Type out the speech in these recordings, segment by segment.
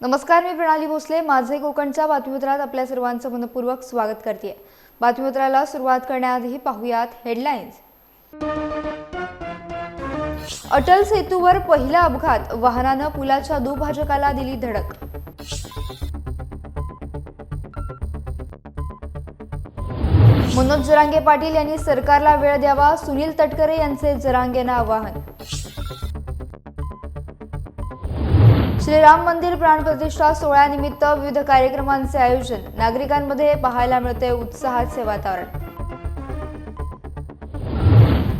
नमस्कार मी प्रणाली भोसले. माझे कोकणच्या बातमीपत्रात आपल्या सर्वांचं मनपूर्वक स्वागत करते बातमीपत्राला सुरुवात करण्याआधी पाहुयात हेडलाईन्स अटल सेतूवर पहिला अपघात. वाहनानं पुलाच्या दुभाजकाला दिली धडक. मनोज जरांगे पाटील यांनी सरकारला वेळ द्यावा. सुनील तटकरे यांचे जरांगेनं आवाहन. श्रीराम मंदिर प्राणप्रतिष्ठा सोहळ्यानिमित्त विविध कार्यक्रमांचे आयोजन. नागरिकांमध्ये पाहायला मिळते उत्साहाचे वातावरण.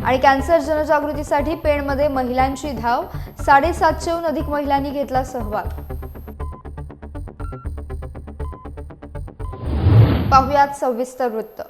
आणि कॅन्सर जनजागृतीसाठी पेणमध्ये महिलांची धाव. साडेसातशेहून अधिक महिलांनी घेतला सहभाग. पाहुयात सविस्तर वृत्त.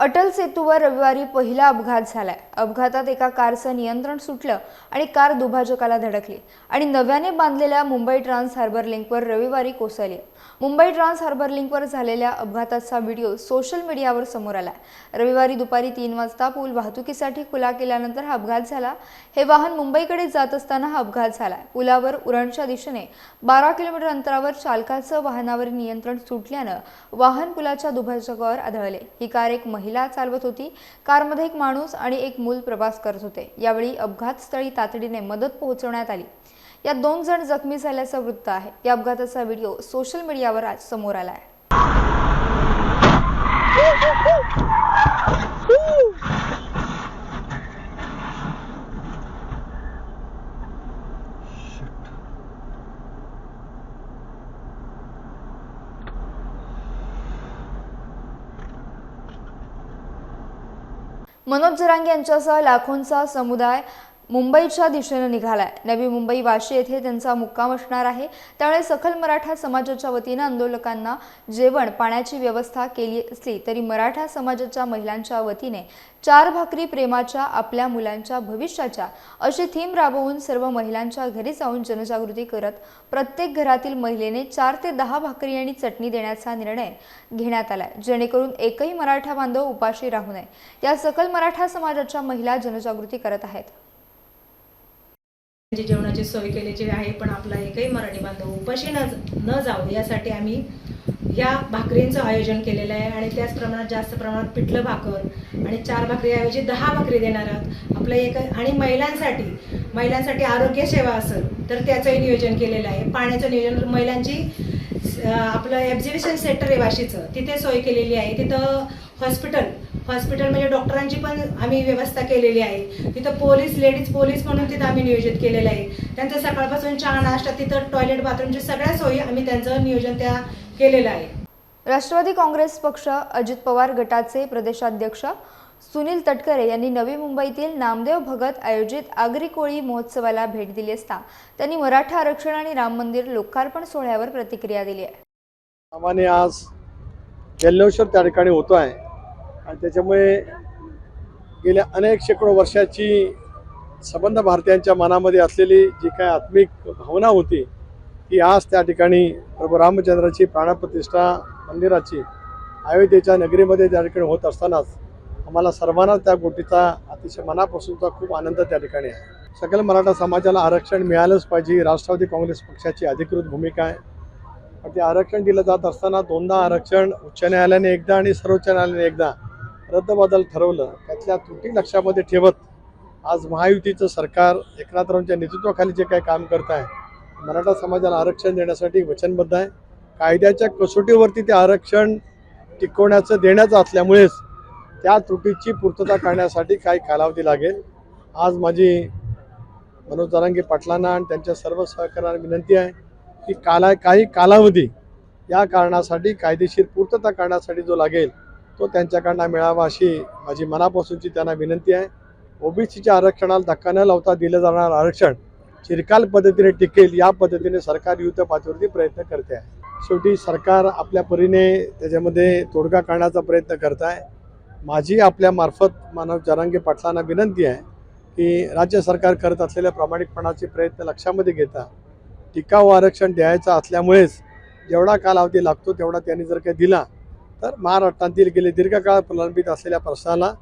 अटल सेतूवर रविवारी पहिला अपघात झालाय. अपघातात एका कारचं नियंत्रण सुटलं आणि कार दुभाजकाला धडकली आणि नव्याने बांधलेल्या मुंबई ट्रान्स हार्बर लिंकवर रविवारी कोसळली. मुंबई ट्रान्स हार्बर लिंकवर झालेल्या अपघाताचा व्हिडिओ सोशल मीडियावर समोर आलाय. रविवारी दुपारी तीन वाजता पूल वाहतुकीसाठी खुला केल्यानंतर हा अपघात झाला. हे वाहन मुंबईकडे जात असताना हा अपघात झाला पुलावर उरणच्या दिशेने बारा किलोमीटर अंतरावर चालकाचं वाहनावर नियंत्रण सुटल्यानं वाहन पुलाच्या दुभाजकावर आढळले. ही कार एक महिला चालवत होती. कारमध्ये एक माणूस आणि एक मूल प्रवास करत होते. यावेळी अपघातस्थळी तातडीने मदत पोहोचवण्यात आली. यात दोन जण जखमी झाल्याचं वृत्त आहे. या अपघाताचा व्हिडिओ सोशल मीडियावर आज समोर आला आहे. मनोज जरांगे यांच्यासह लाखोंचा समुदाय मुंबईच्या दिशेनं निघालाय. नवी मुंबई वाशी येथे त्यांचा मुक्काम असणार आहे. त्यामुळे सखल मराठा समाजाच्या वतीनं आंदोलकांना जेवण पाण्याची व्यवस्था केली असली तरी मराठा समाजाच्या महिलांच्या वतीने चार भाकरी प्रेमाच्या आपल्या मुलांच्या भविष्याच्या अशी थीम राबवून सर्व महिलांच्या घरी जाऊन जनजागृती करत प्रत्येक घरातील महिलेने चार ते दहा भाकरी आणि चटणी देण्याचा निर्णय घेण्यात आलाय. जेणेकरून एकही मराठा बांधव उपाशी राहू नये. या सकल मराठा समाजाच्या महिला जनजागृती करत आहेत. म्हणजे जेवणाची सोय केलेली आहे पण आपला एकही मराठी बांधव उपाशी न न जावं यासाठी आम्ही या भाकरींचं आयोजन केलेलं आहे आणि त्याच प्रमाणात जास्त प्रमाणात पिठलं भाकर आणि चार भाकरीऐवजी दहा भाकरी देणार आहोत. आपलं एक आणि महिलांसाठी महिलांसाठी आरोग्य सेवा असेल तर त्याचंही नियोजन केलेलं आहे. पाण्याचं नियोजन महिलांची आपलं एक्झिबिशन सेंटर आहे वाशीचं. तिथे सोय केलेली आहे. तिथं हॉस्पिटल हॉस्पिटल म्हणजे डॉक्टरांची पण आम्ही व्यवस्था केलेली आहे. तिथं पोलीस लेडीज पोलीस म्हणून तिथं आम्ही नियोजित केलेलं आहे. त्यांचं सकाळपासून चहा नाश्ता तिथं टॉयलेट बाथरूमची सगळ्या सोयी आम्ही त्यांचं नियोजन त्या केलेलं आहे. राष्ट्रवादी काँग्रेस पक्ष अजित पवार गटाचे प्रदेशाध्यक्ष सुनील तटकरे यांनी नवी मुंबईतील नामदेव भगत आयोजित आगरी कोळी महोत्सवाला भेट दिली असता त्यांनी मराठा आरक्षण आणि राम मंदिर लोकार्पण सोहळ्यावर प्रतिक्रिया दिली आहे. आम्हाने आज जल्लोषर त्या ठिकाणी होतो आहे आणि त्याच्यामुळे गेल्या अनेक शेकडो वर्षाची संबंध भारतीयांच्या मनामध्ये असलेली जी काय आत्मिक भावना होती ती आज त्या ठिकाणी प्रभू रामचंद्राची प्राणप्रतिष्ठा मंदिराची अयोध्येच्या नगरीमध्ये त्या ठिकाणी होत असतानाच आम्हाला सर्वांना त्या गोष्टीचा अतिशय मनापासूनचा खूप आनंद त्या ठिकाणी आहे. सकल मराठा समाजाला आरक्षण मिळालंच पाहिजे राष्ट्रवादी काँग्रेस पक्षाची अधिकृत भूमिका आहे. ते आरक्षण दिलं जात असताना दोनदा आरक्षण उच्च न्यायालयाने एकदा आणि सर्वोच्च न्यायालयाने एकदा रद्दबदल ठरवलं. त्यातल्या त्रुटी लक्षामध्ये ठेवत आज महायुतीचं सरकार एकनाथरावांच्या नेतृत्वाखाली जे काही काम करत आहे मराठा समाजाला आरक्षण देण्यासाठी वचनबद्ध आहे. कायद्याच्या कसोटीवरती ते आरक्षण टिकवण्याचं देण्याचं असल्यामुळेच त्या त्रुटीची पूर्तता करण्यासाठी काही कालावधी लागेल. आज माझी मनोज जरांगे पाटलांना आणि त्यांच्या सर्व सहकार्यांना विनंती आहे की काला काही कालावधी या कारणासाठी कायदेशीर पूर्तता करण्यासाठी जो लागेल तो त्यांच्याकडनं मिळावा अशी माझी मनापासूनची त्यांना विनंती आहे. ओबीसीच्या आरक्षणाला धक्का न लावता दिलं जाणार आरक्षण चिरकाल पद्धतीने टिकेल या पद्धतीने सरकार युद्ध पातळीवरती प्रयत्न करते आहे. शेवटी सरकार आपल्या परीने त्याच्यामध्ये तोडगा काढण्याचा प्रयत्न करत आहे. माझी आपल्या मार्फत मानव जरांगे पाटलांना विनंती आहे की राज्य सरकार करत असलेल्या प्रामाणिकपणाचे प्रयत्न लक्षामध्ये घेता टिकाऊ आरक्षण द्यायचं असल्यामुळेच जेवढा कालावधी लागतो तेवढा त्यांनी जर काही दिला तर महाराष्ट्रातील गेले दीर्घकाळ प्रलंबित असलेल्या प्रश्नाला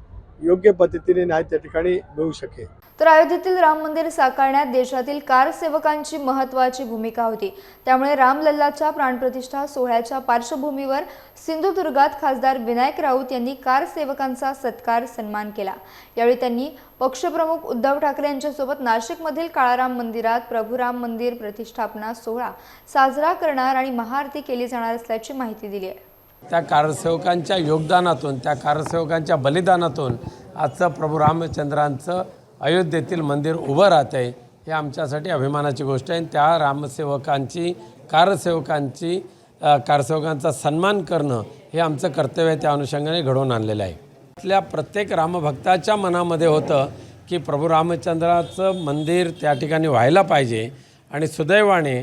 योग्य पद्धतीने न्याय त्या ठिकाणी मिळू शकेल. तर अयोध्येतील राम मंदिर साकारण्यात देशातील कारसेवकांची महत्त्वाची भूमिका होती. त्यामुळे रामलल्लाच्या प्राणप्रतिष्ठा सोहळ्याच्या पार्श्वभूमीवर सिंधुदुर्गात खासदार विनायक राऊत यांनी कारसेवकांचा सत्कार सन्मान केला. यावेळी त्यांनी पक्षप्रमुख उद्धव ठाकरे यांच्यासोबत नाशिकमधील काळाराम मंदिरात प्रभुराम मंदिर प्रतिष्ठापना सोहळा साजरा करणार आणि महाआरती केली जाणार असल्याची माहिती दिली आहे. त्या कारसेवकांच्या योगदानातून त्या कारसेवकांच्या बलिदानातून आजचं प्रभू रामचंद्रांचं अयोध्येतील मंदिर उभं राहतं आहे हे आमच्यासाठी अभिमानाची गोष्ट आहे. आणि त्या रामसेवकांची कारसेवकांची कारसेवकांचा सन्मान करणं हे आमचं कर्तव्य त्या अनुषंगाने घडवून आणलेलं आहे. आपल्या प्रत्येक रामभक्ताच्या मनामध्ये होतं की प्रभू रामचंद्राचं मंदिर त्या ठिकाणी व्हायला पाहिजे. आणि सुदैवाने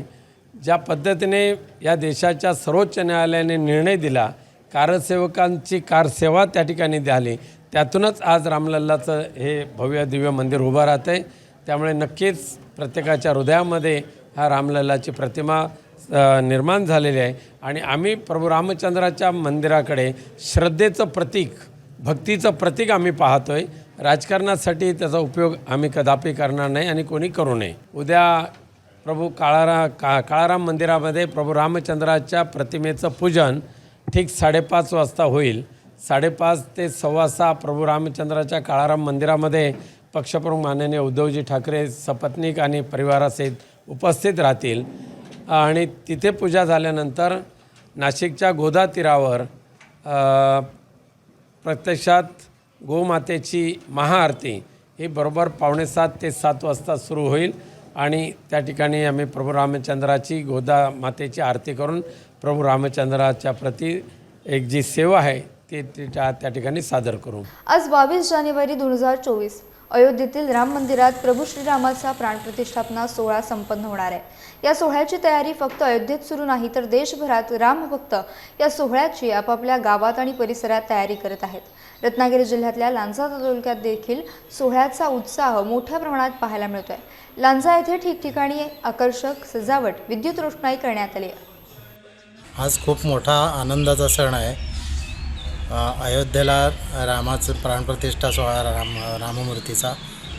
ज्या पद्धतीने या देशाच्या सर्वोच्च न्यायालयाने निर्णय दिला कारसेवकांची कारसेवा त्या ठिकाणी द्याली त्यातूनच आज रामलल्लाचं हे भव्य दिव्य मंदिर उभं राहतं आहे त्यामुळे नक्कीच प्रत्येकाच्या हृदयामध्ये हा रामलल्लाची प्रतिमा निर्माण झालेली आहे. आणि आम्ही प्रभू रामचंद्राच्या मंदिराकडे श्रद्धेचं प्रतीक भक्तीचं प्रतीक आम्ही पाहतो आहे राजकारणासाठी त्याचा उपयोग आम्ही कदापि करणार नाही आणि कोणी करू नये. उद्या प्रभू काळारा का काळाराम मंदिरामध्ये प्रभू रामचंद्राच्या प्रतिमेचं पूजन ठीक साडेपाच वाजता होईल. साडेपाच ते सव्वा सहा प्रभू रामचंद्राच्या काळाराम मंदिरामध्ये पक्षप्रमुख माननीय उद्धवजी ठाकरे सपत्नीक आणि परिवारासहित उपस्थित राहतील. आणि तिथे पूजा झाल्यानंतर नाशिकच्या गोदा तीरावर प्रत्यक्षात गोमातेची महाआरती ही बरोबर पावणेसात ते सात वाजता सुरू होईल. आणि त्या ठिकाणी आम्ही प्रभू रामचंद्राची गोदा मातेची आरती करून प्रभू रामचंद्राच्या प्रती एक जी सेवा आहे ती त्या त्या ठिकाणी सादर करू. आज बावीस जानेवारी दोन हजार चोवीस. अयोध्येतील राम मंदिरात प्रभू श्रीरामाचा प्राणप्रतिष्ठापना सोहळा संपन्न होणार आहे. या सोहळ्याची तयारी फक्त अयोध्येत सुरू नाही तर देशभरात रामभक्त या सोहळ्याची आपापल्या गावात आणि परिसरात तयारी करत आहेत. रत्नागिरी जिल्ह्यातल्या लांजा तालुक्यात देखील सोहळ्याचा उत्साह मोठ्या प्रमाणात पाहायला मिळतो आहे लांजा येथे ठिकठिकाणी आकर्षक सजावट विद्युत रोषणाई करण्यात आली आहे. आज खूप मोठा आनंदाचा सण आहे. अयोध्येला रामाचं प्राणप्रतिष्ठा सोहळा राम राममूर्तीचा.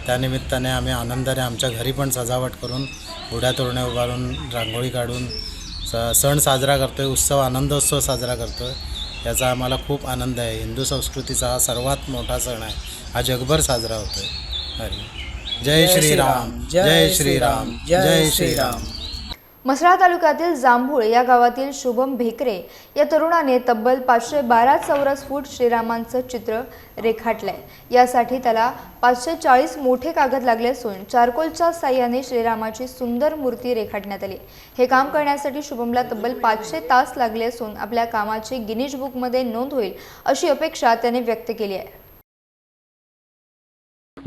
त्यानिमित्ताने आम्ही आनंदाने आमच्या घरी पण सजावट करून गुढ्या तोरणे उभारून रांगोळी काढून स सण साजरा करतो आहे उत्सव आनंदोत्सव साजरा करतो आहे याचा आम्हाला खूप आनंद आहे. हिंदू संस्कृतीचा हा सर्वात मोठा सण आहे. हा जगभर साजरा होतो आहे हरी. जय श्रीराम. जय श्रीराम. जय श्रीराम. म्हसळा तालुक्यातील जांभूळ या गावातील शुभम भेकरे या तरुणाने तब्बल पाचशे बारा चौरस फूट श्रीरामांचं चित्र रेखाटलंय. यासाठी त्याला पाचशे चाळीस मोठे कागद लागले असून चारकोलच्या साह्याने श्रीरामाची सुंदर मूर्ती रेखाटण्यात आली. हे काम करण्यासाठी शुभमला तब्बल पाचशे तास लागले असून आपल्या कामाची गिनीज बुकमध्ये नोंद होईल अशी अपेक्षा त्याने व्यक्त केली आहे.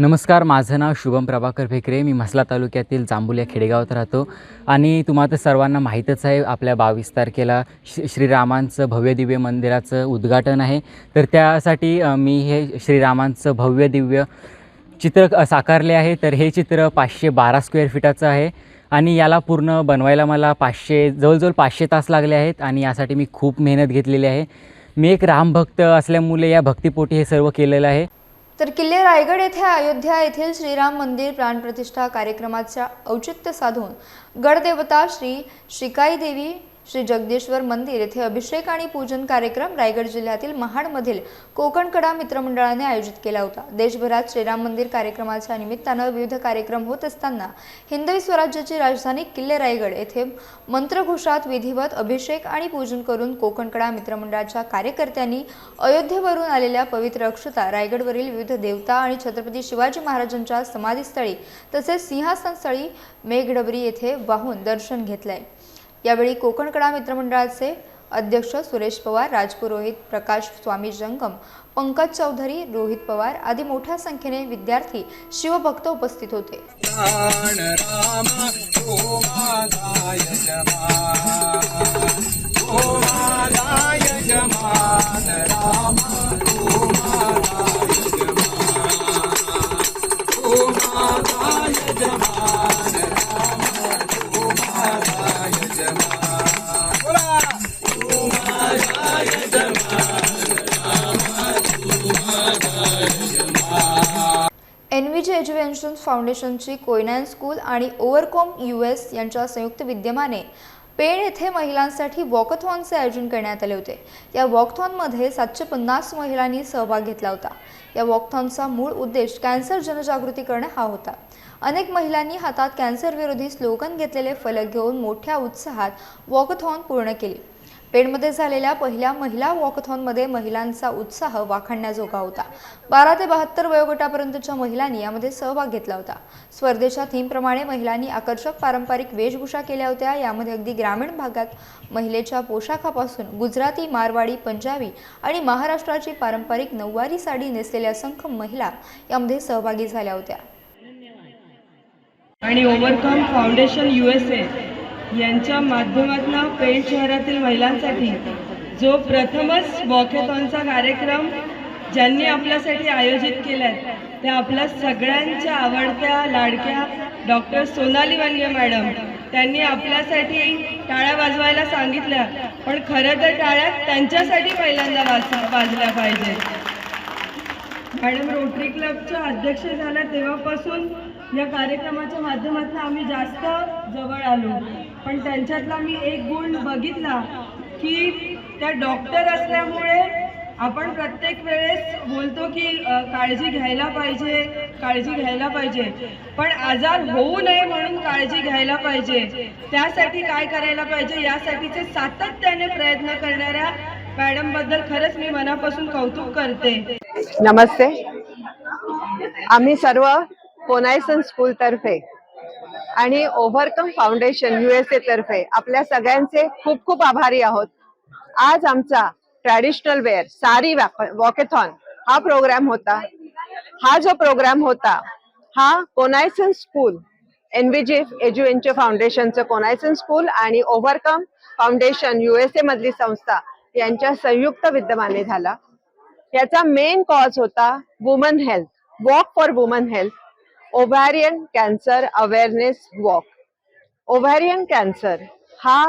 नमस्कार माझं नाव शुभम प्रभाकर भेकरे. मी म्हसला तालुक्यातील जांभूल या खेडेगावात राहतो. आणि तुम्हाला तर सर्वांना माहीतच आहे आपल्या बावीस तारखेला श्री श्रीरामांचं भव्य दिव्य मंदिराचं उद्घाटन आहे. तर त्यासाठी मी हे श्रीरामांचं भव्य दिव्य चित्र साकारले आहे. तर हे चित्र पाचशे बारा स्क्वेअर फिटाचं आहे. आणि याला पूर्ण बनवायला मला पाचशे जवळजवळ पाचशे तास लागले आहेत. आणि यासाठी मी खूप मेहनत घेतलेली आहे. मी एक रामभक्त असल्यामुळे या भक्तिपोटी हे सर्व केलेलं आहे. तर किल्ले रायगड येथे अयोध्या येथील श्रीराम मंदिर प्राणप्रतिष्ठा कार्यक्रमाच्या औचित्य साधून गडदेवता श्री श्रीकाई देवी श्री जगदीश्वर मंदिर येथे अभिषेक आणि पूजन कार्यक्रम रायगड जिल्ह्यातील महाडमधील कोकणकडा मित्रमंडळाने आयोजित केला होता. देशभरात श्रीराम मंदिर कार्यक्रमाच्या निमित्तानं विविध कार्यक्रम होत असताना हिंदवी स्वराज्याची राजधानी किल्ले रायगड येथे मंत्रघोषात विधिवत अभिषेक आणि पूजन करून कोकणकडा मित्रमंडळाच्या कार्यकर्त्यांनी अयोध्येवरून आलेल्या पवित्र अक्षता रायगडवरील विविध देवता आणि छत्रपती शिवाजी महाराजांच्या समाधीस्थळी तसेच सिंहासनस्थळी मेघडबरी येथे वाहून दर्शन घेतलंय. यावेळी कोकण कडा मित्रमंडळाचे अध्यक्ष सुरेश पवार राजपुरोहित प्रकाश स्वामी जंगम पंकज चौधरी रोहित पवार आदी मोठ्या संख्येने विद्यार्थी शिवभक्त उपस्थित होते. इन्व्हेन्शन्स फाउंडेशनची कोयनॅन स्कूल आणि ओव्हरकॉम यू एस यांच्या संयुक्त विद्यमाने पेण येथे महिलांसाठी वॉकथॉनचे आयोजन करण्यात आले होते. या वॉकथॉनमध्ये सातशे पन्नास महिलांनी सहभाग घेतला होता. या वॉकथॉनचा मूळ उद्देश कॅन्सर जनजागृती करणे हा होता. अनेक महिलांनी हातात कॅन्सरविरोधी स्लोगन घेतलेले फलक घेऊन मोठ्या उत्साहात वॉकथॉन पूर्ण केली. पेणमध्ये झालेल्या पहिल्या महिला वॉकथॉनमध्ये महिलांचा उत्साह वाखाणण्याजोगा होता. बारा ते बहात्तर वयोगटापर्यंतच्या महिलांनी यामध्ये सहभाग घेतला होता. स्पर्धेच्या थीमप्रमाणे महिलांनी आकर्षक पारंपरिक वेशभूषा केल्या होत्या. यामध्ये अगदी ग्रामीण भागात महिलेच्या पोशाखापासून गुजराती मारवाडी पंजाबी आणि महाराष्ट्राची पारंपरिक नऊवारी साडी नेसलेल्या असंख्य महिला यामध्ये सहभागी झाल्या होत्या. आणि overcome foundation U S A यांच्या माध्यमातून पेण शहरातील महिलांसाठी जो प्रथमच वॉकेथॉनचा कार्यक्रम ज्यांनी आपल्यासाठी आयोजित केला आहे त्या आपल्या सगळ्यांच्या आवडत्या लाडक्या डॉक्टर सोनाली वनगे मॅडम त्यांनी आपल्यासाठी टाळ्या वाजवायला सांगितल्या. पण खरं तर टाळ्या त्यांच्यासाठी पहिल्यांदा वाज वाजल्या पाहिजेत. मॅडम रोटरी क्लबच्या अध्यक्ष झाल्या तेव्हापासून या कार्यक्रमाच्या माध्यमातून आम्ही जास्त जवळ आलो. पण त्यांच्यातला मी एक गुण बघितला की त्या डॉक्टर असल्यामुळे आपण प्रत्येक वेळेस बोलतो की काळजी घ्यायला पाहिजे काळजी घ्यायला पाहिजे. पण आजार होऊ नये म्हणून काळजी घ्यायला पाहिजे. त्यासाठी काय करायला पाहिजे? यासाठीचे सातत्याने प्रयत्न करणाऱ्या मॅडमबद्दल खरंच मी मनापासून कौतुक करते. नमस्ते. आम्ही सर्व कोनायसन स्कूल तर्फे आणि ओव्हरकम फाउंडेशन युएसए तर्फे आपल्या सगळ्यांचे खूप खूप आभारी आहोत. आज आमचा ट्रॅडिशनल वेअर सारी वॉकेथॉन हा प्रोग्राम होता. हा जो प्रोग्राम होता हा कोनायसन स्कूल एनबीजी एज्युएनचे फाउंडेशनचं कोनायसन स्कूल आणि ओव्हरकम फाउंडेशन युएसए मधली संस्था यांच्या संयुक्त विद्यमाने झाला. याचा मेन कॉज होता woman health walk for woman health ovarian cancer awareness walk ovarian cancer हा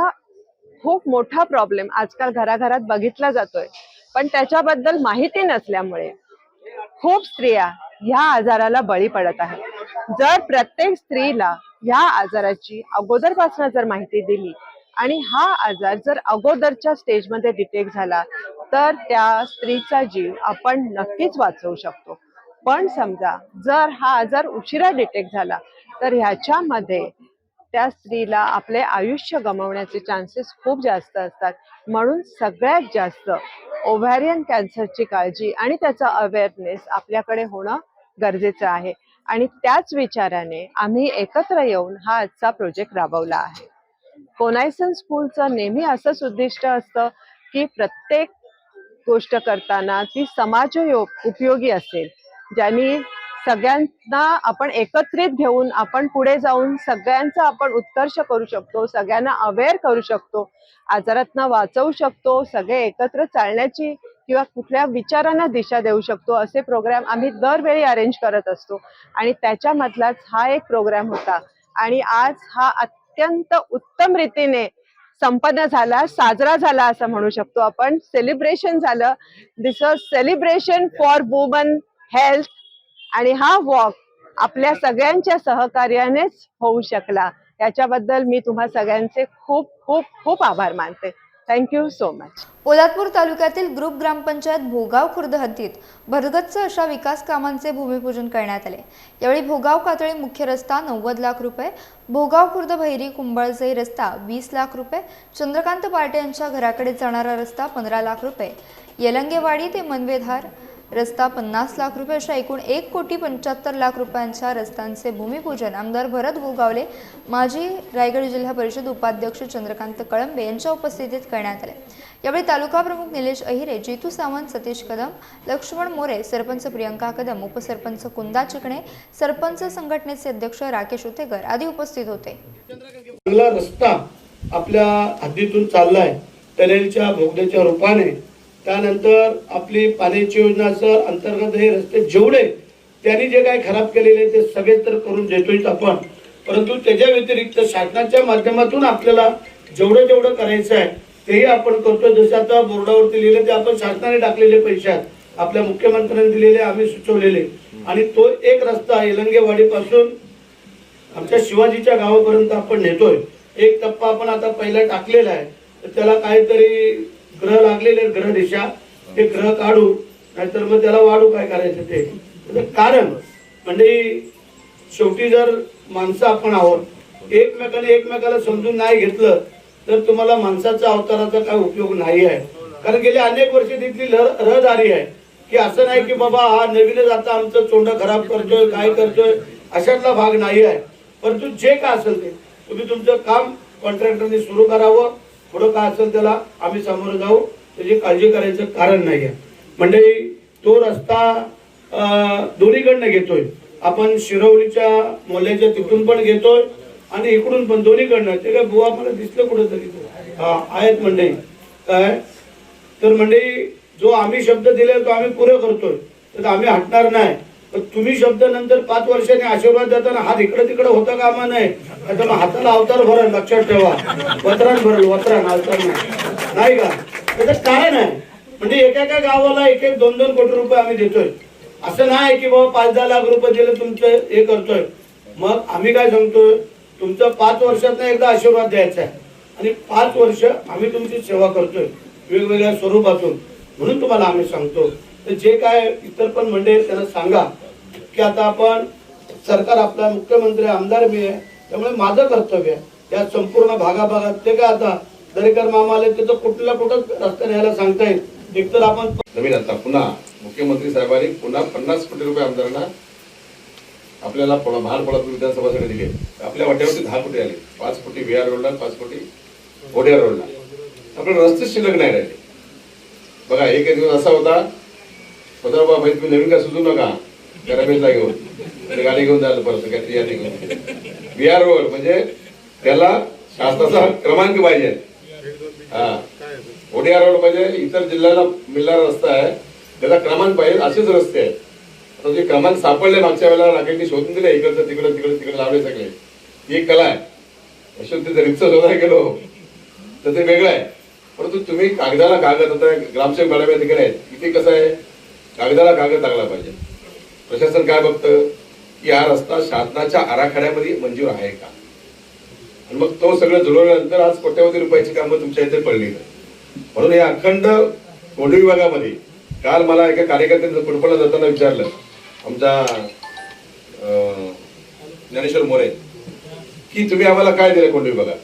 खूप मोठा प्रॉब्लेम आजकाल घराघरात बघितला जातोय. पण त्याच्याबद्दल माहिती नसल्यामुळे खूप स्त्रिया ह्या आजाराला बळी पडत आहेत. जर प्रत्येक स्त्रीला ह्या आजाराची अगोदरपासून जर माहिती दिली आणि हा आजार जर अगोदरच्या स्टेजमध्ये डिटेक्ट झाला तर त्या स्त्रीचा जीव आपण नक्कीच वाचवू शकतो. पण समजा जर हा आजार उशिरा डिटेक्ट झाला तर ह्याच्यामध्ये त्या स्त्रीला आपले आयुष्य गमावण्याचे चान्सेस खूप जास्त असतात. म्हणून सगळ्यात जास्त ओव्हॅरियन कॅन्सरची काळजी आणि त्याचा अवेअरनेस आपल्याकडे होणं गरजेचं आहे. आणि त्याच विचाराने आम्ही एकत्र येऊन हा आजचा प्रोजेक्ट राबवला आहे. कोनायसन स्कूलचं नेहमी असंच उद्दिष्ट असतं की प्रत्येक गोष्ट करताना ती समाज उपयोगी असेल. ज्यांनी सगळ्यांना आपण एकत्रित घेऊन आपण पुढे जाऊन सगळ्यांचा आपण उत्कर्ष करू शकतो सगळ्यांना अवेअर करू शकतो आजारातनं वाचवू शकतो सगळे एकत्र चालण्याची किंवा कुठल्या विचारांना दिशा देऊ शकतो असे प्रोग्राम आम्ही दरवेळी अरेंज करत असतो. आणि त्याच्यामधलाच हा एक प्रोग्राम होता. आणि आज हा अत्यंत उत्तम रीतीने संपन्न झाला साजरा झाला असं म्हणू शकतो आपण. सेलिब्रेशन झालं. This was celebration for woman health आणि हा वॉक आपल्या सगळ्यांच्या सहकार्यानेच होऊ शकला. याच्याबद्दल मी तुम्हा सगळ्यांचे खूप खूप खूप आभार मानते. थँक्यू सो मच पोलादपूर तालुक्यातील ग्रुप ग्रामपंचायत भोगाव खुर्द हद्दीत भरगच्च अशा विकास कामांचे भूमिपूजन करण्यात आले. यावेळी भोगाव कातळी मुख्य रस्ता नव्वद लाख रुपये भोगाव खुर्द भैरी कुंभळजई रस्ता वीस लाख रुपये चंद्रकांत पार्टे यांच्या घराकडे जाणारा रस्ता पंधरा लाख रुपये येलंगेवाडी ते मनवेधार रस्ता पन्नास लाख रुपये अशा एकूण एक कोटी पंच्याहत्तर लाख रुपयांच्या रस्त्यांचे भूमिपूजन. आमदार भरत गोगावले माजी रायगड जिल्हा परिषद उपाध्यक्ष चंद्रकांत कळंबे यांच्या उपस्थितीत करण्यात आले. यावेळी तालुका प्रमुख निलेश अहिरे जितू सावंत सतीश कदम लक्ष्मण मोरे सरपंच प्रियंका कदम उपसरपंच कुंदा चिकणे सरपंच संघटनेचे अध्यक्ष राकेश उतेकर आदी उपस्थित होते. रस्ता आपल्या हद्दीतून चाललाय. टनेलच्या भोगद्याच्या रूपाने त्यानंतर आपली पाण्याची योजना असं अंतर्गत हे रस्ते जेवढे त्यांनी जे काही खराब केलेले ते सगळे तर करून देतोय आपण. परंतु त्याच्या व्यतिरिक्त शासनाच्या माध्यमातून आपल्याला जेवढं जेवढं करायचं आहे तेही आपण करतोय. जसं आता बोर्डावरती लिहिलं ते आपण शासनाने टाकलेले पैसे आहेत. आपल्या मुख्यमंत्र्यांनी दिलेले आम्ही सुचवलेले. आणि तो एक रस्ता एलंगेवाडीपासून आमच्या शिवाजीच्या गावापर्यंत आपण नेतोय. एक टप्पा आपण आता पहिला टाकलेला आहे. तर त्याला काहीतरी ग्रह लागलेले ग्रह दिशा. ते ग्रह काढू नाहीतर मग त्याला वाढू काय करायचं ते? कारण म्हणजे शेवटी जर माणसं आपण आहोत एकमेकाने एकमेकाला समजून नाही घेतलं तर तुम्हाला माणसाचा अवताराचा काय उपयोग नाही आहे. कारण गेले अनेक वर्ष तिथली रहदारी आहे. की असं नाही की बाबा हा नवीनच आता आमचं तोंड खराब करतोय काय करतोय अशातला भाग नाही आहे. परंतु जे काय असेल ते तुम्ही तुमचं काम कॉन्ट्रॅक्टरने सुरू करावं. पुढं काय असेल त्याला आम्ही समोर जाऊ. त्याची काळजी करायचं कारण नाही आहे म्हणजे तो रस्ता दोन्हीकडनं घेतोय. आपण शिरवलीच्या मोल्याच्या तिथून पण घेतोय आणि इकडून पण दोन्हीकडनं. ते काय बुवा मला दिसलं कुठंतरी हा आहेत मंडळी. काय? तर म्हणजे जो आम्ही शब्द दिले तो आम्ही पुरे करतोय. तर आम्ही हटणार नाही. तुम्ही शब्द नंतर पाच वर्षांनी आशीर्वाद देताना हात इकडे तिकडे होता कामा नाही? आता मग हाताला अवतार भरल लक्षात ठेवा. वत्रान भरल वत्रान अवतार नाही. का? त्याचं कारण आहे. म्हणजे एका एका गावाला एक एक दोन दोन कोटी रुपये आम्ही देतोय. असं नाही की बाबा पाच दहा लाख रुपये दिले तुमचं हे करतोय. मग आम्ही काय सांगतोय? तुमचं पाच वर्षात एकदा आशीर्वाद द्यायचा आहे. आणि पाच वर्ष आम्ही तुमची सेवा करतोय. वेगवेगळ्या स्वरूपातून. म्हणून तुम्हाला आम्ही सांगतो. तर जे काय इतर पण मंडळी त्यांना सांगा की आता आपण सरकार आपला मुख्यमंत्री आमदार मी आहे त्यामुळे माझं कर्तव्य आहे. या संपूर्ण भागाभागात ते काय आता दरेकर मामा आले तिथं तर कुठल्या कुठं रस्ता न्यायला सांगता येईल एकतर आपण नवीन आता पुन्हा मुख्यमंत्री साहेबांनी पुन्हा पन्नास कोटी रुपये आमदारांना आपल्याला भार पडत विधानसभासाठी दिले. आपल्या वाट्यावरती दहा कोटी आले. पाच कोटी व्ही रोडला पाच कोटी ओडिया रोडला. आपले रस्ते शिल्लक नाही राहिले. बघा एक दिवस असा होता स्वतः बाबा भाई तुम्ही नवीन काय सुचू नका? रमेशला घेऊन. गाडी घेऊन जायला परत काहीतरी यादी घेऊन. व्ही आर रोड म्हणजे त्याला शासनाचा क्रमांक पाहिजे. हा. ओडिया रोड म्हणजे इतर जिल्ह्याला मिळणारा रस्ता आहे. त्याला क्रमांक पाहिजे असेच रस्ते आहेत. आता जे क्रमांक सापडले मागच्या वेळेला राकेशनी शोधून दिले इकडचं तिकडं तिकडे तिकडे लावले सगळे. ही एक कला आहे. अशोक तिथे रिक्षा शोधायला गेलो तर ते वेगळं आहे. परंतु तुम्ही कागदाला कागद आता ग्रामसेवक मॅडम या आहेत. इथे कसं आहे? कागदाला कागद लागला पाहिजे. प्रशासन काय बघतं? की हा रस्ता शासनाच्या आराखड्यामध्ये मंजूर आहे का? आणि मग तो सगळं जुळवल्यानंतर आज कोट्यावधी रुपयाची कामं तुमच्या इथे पडली म्हणून या अखंड कोंडी विभागामध्ये काल मला एका कार्यकर्त्यांचं कुडपला जाताना विचारलं. आमचा ज्ञानेश्वर मोरे की तुम्ही आम्हाला काय दिलं कोंडी विभागात?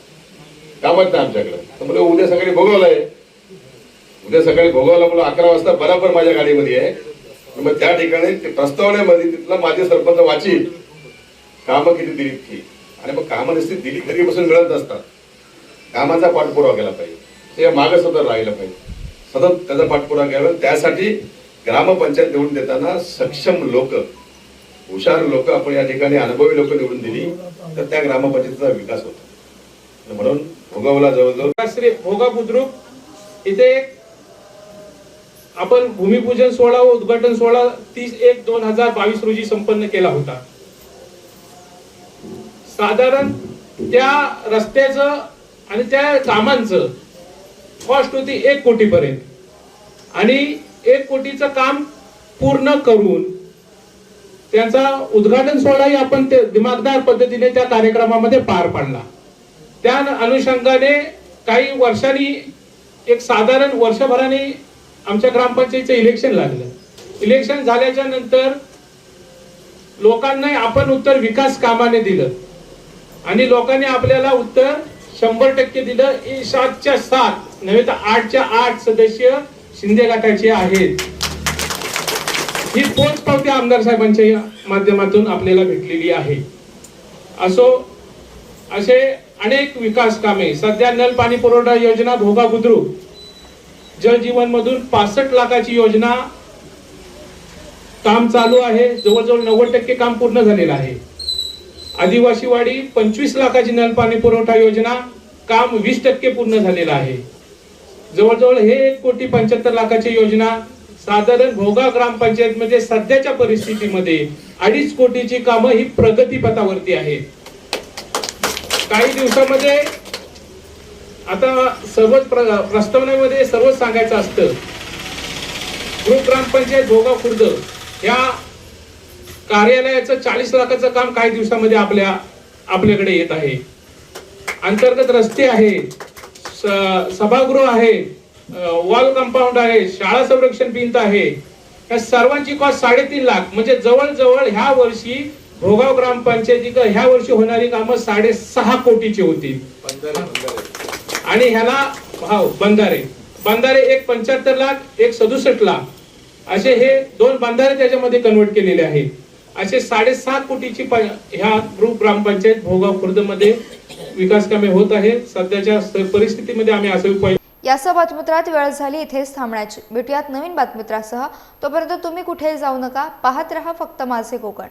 कामच नाही आमच्याकडे? तर म्हणजे उद्या सकाळी भोगवलं आहे उद्या सकाळी भोगावला बोला अकरा वाजता बराबर माझ्या गाडीमध्ये आहे. मग त्या ठिकाणी ते प्रस्तावनेमध्ये तिथला माझे सरपंच वाची कामं किती दिली ती. आणि मग कामं नसती दिली घरी बसून मिळत नसतात. कामाचा पाठपुरावा केला पाहिजे. ते मागे सतत राहिलं पाहिजे. सतत त्याचा पाठपुरावा केला त्यासाठी ग्रामपंचायत निवडून देताना सक्षम लोक हुशार लोक आपण या ठिकाणी अनुभवी लोक निवडून दिली तर त्या ग्रामपंचायतीचा विकास होतो. म्हणून भोगावला जवळजवळ श्री भोगा बुद्रुक इथे एक आपण भूमिपूजन सोहळा व उद्घाटन सोहळा तीस एक दोन हजार बावीस रोजी संपन्न केला होता. साधारण त्या रस्त्याचं आणि त्या कामांचं कॉस्ट होती एक कोटी पर्यंत आणि एक कोटीचं काम पूर्ण करून त्यांचा उद्घाटन सोहळाही आपण ते दिमागदार पद्धतीने त्या कार्यक्रमामध्ये पार पाडला. त्या अनुषंगाने काही वर्षांनी एक साधारण वर्षभराने आमच्या ग्रामपंचायतीचं इलेक्शन लागलं. इलेक्शन झाल्याच्यानंतर लोकांना आपण उत्तर विकास कामाने दिलं. आणि लोकांनी आपल्याला उत्तर शंभर टक्के दिलं. सातच्या सात नव्हे तर आठच्या आठ सदस्य शिंदे गटाचे आहेत. ही पोच पावती आमदार साहेबांच्या माध्यमातून आपल्याला भेटलेली आहे. असो असे अनेक विकास कामे सध्या नल पाणी पुरवठा योजना भोगा बुद्रुक जल मधून पासष्ट लाखाची योजना काम चालू आहे. जवळजवळ नव्वद टक्के काम पूर्ण झालेलं आहे. आदिवासी वाडी पंचवीस लाखाची नल पाणी पुरवठा योजना काम वीस टक्के पूर्ण झालेलं आहे. जवळजवळ हे एक कोटी पंच्याहत्तर लाखाची योजना साधारण भोगा ग्रामपंचायतमध्ये सध्याच्या परिस्थितीमध्ये अडीच कोटीची कामं ही प्रगतीपथावरती आहेत. काही दिवसामध्ये आता सर्वच प्रस्तावनेमध्ये सर्वच सांगायचं असतं. ग्रुप ग्रामपंचायत भोगाव खुर्द या कार्यालयाचं चाळीस लाखाचं काम काही दिवसामध्ये आपल्या आपल्याकडे येत आहे. अंतर्गत रस्ते आहे स- सभागृह आहे वॉल कंपाऊंड आहे शाळा संरक्षण भिंत आहे. या सर्वांची कॉस्ट साडेतीन लाख म्हणजे जवळजवळ ह्या वर्षी भोगाव ग्रामपंचायती ह्या वर्षी होणारी कामं साडेसहा कोटीची होती. आणि ह्याला भाव बंधारे. बंधारे एक पंच्याहत्तर लाख एक सदुसष्ट लाख. असे हे दोन बंधारे त्याच्यामध्ये कन्वर्ट केलेले आहेत. असे साडेसात कोटीची ह्या ग्रुप ग्रामपंचायत भोगाव खुर्दमध्ये विकास कामे होत आहे सध्याच्या परिस्थितीमध्ये आम्ही असे उपाय यासह बातमीत्रात वेळ झाली इथेच थांबण्याची. भेटूयात नवीन बातमीत्रासह तोपर्यंत तुम्ही कुठेही जाऊ नका. पाहत रहा फक्त माझे कोकण.